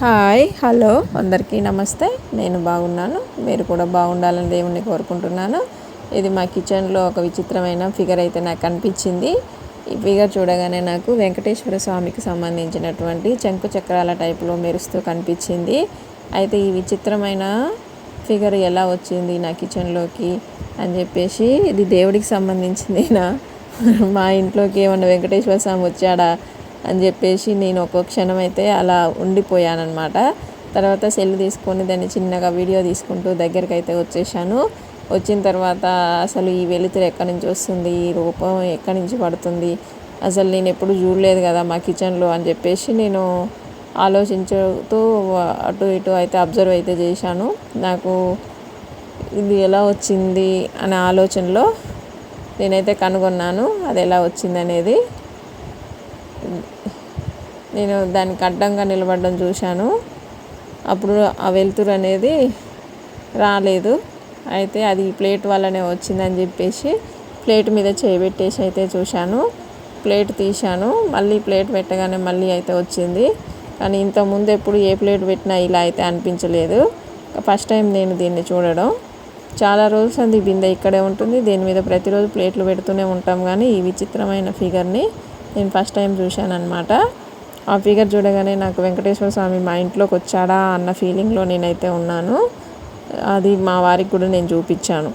Hi hello. అందరికీ నమస్తే. నేను బాగున్నాను. మీరు కూడా బాగుండాలని దేవుణ్ణి కోరుకుంటున్నాను. ఇది మా కిచెన్లో ఒక విచిత్రమైన ఫిగర్ అయితే నాకు కనిపించింది ఈ ఫిగర్ చూడగానే నాకు వెంకటేశ్వర స్వామికి సంబంధించినటువంటి శంకు చక్రాల టైప్లో మెరుస్తూ కనిపించింది. అయితే ఈ విచిత్రమైన ఫిగర్ ఎలా వచ్చింది నా కిచెన్లోకి అని చెప్పేసి ఇది దేవుడికి సంబంధించిందేనా? మా ఇంట్లోకి ఏమన్నా వెంకటేశ్వర స్వామి వచ్చాడా? అని చెప్పేసి నేను ఒక క్షణం అయితే అలా ఉండిపోయానమాట తర్వాత సెల్ తీసుకొని దాన్ని చిన్నగా వీడియో తీసుకుంటూ దగ్గరికి అయితే వచ్చేసాను. వచ్చిన తర్వాత అసలు ఈ వెలుతురు ఎక్కడి నుంచి వస్తుంది? ఈ రూపం ఎక్కడి నుంచి పడుతుంది? అసలు నేను ఎప్పుడు చూడలేదు కదా మా కిచెన్లో అని చెప్పేసి నేను ఆలోచించుతూ అటు ఇటు అయితే అబ్జర్వ్ అయితే చేశాను. నాకు ఇది ఎలా వచ్చింది అనే ఆలోచనలో నేనైతే కనుగొన్నాను. అది ఎలా వచ్చింది అనేది నేను దానికి అడ్డంగా నిలబడడం చూశాను. అప్పుడు ఆ వెలుతురు అనేది రాలేదు. అయితే అది ప్లేట్ వల్లనే వచ్చిందని చెప్పేసి ప్లేట్ మీద చేయబెట్టేసి అయితే చూశాను. ప్లేట్ తీశాను. మళ్ళీ ప్లేట్ పెట్టగానే మళ్ళీ అయితే వచ్చింది. కానీ ఇంతకుముందు ఎప్పుడు ఏ ప్లేట్ పెట్టినా ఇలా అయితే అనిపించలేదు. ఫస్ట్ టైం నేను దీన్ని చూడడం. చాలా రోజులు అంది బిందె ఇక్కడే ఉంటుంది. దీని మీద ప్రతిరోజు ప్లేట్లు పెడుతూనే ఉంటాం. కానీ ఈ విచిత్రమైన ఫిగర్ని నేను ఫస్ట్ టైం చూశాను అనమాట ఆ ఫిగర్ చూడగానే నాకు వెంకటేశ్వర స్వామి మా ఇంట్లోకి వచ్చాడా అన్న ఫీలింగ్లో నేనైతే ఉన్నాను. అది మా వారికి కూడా నేను చూపించాను.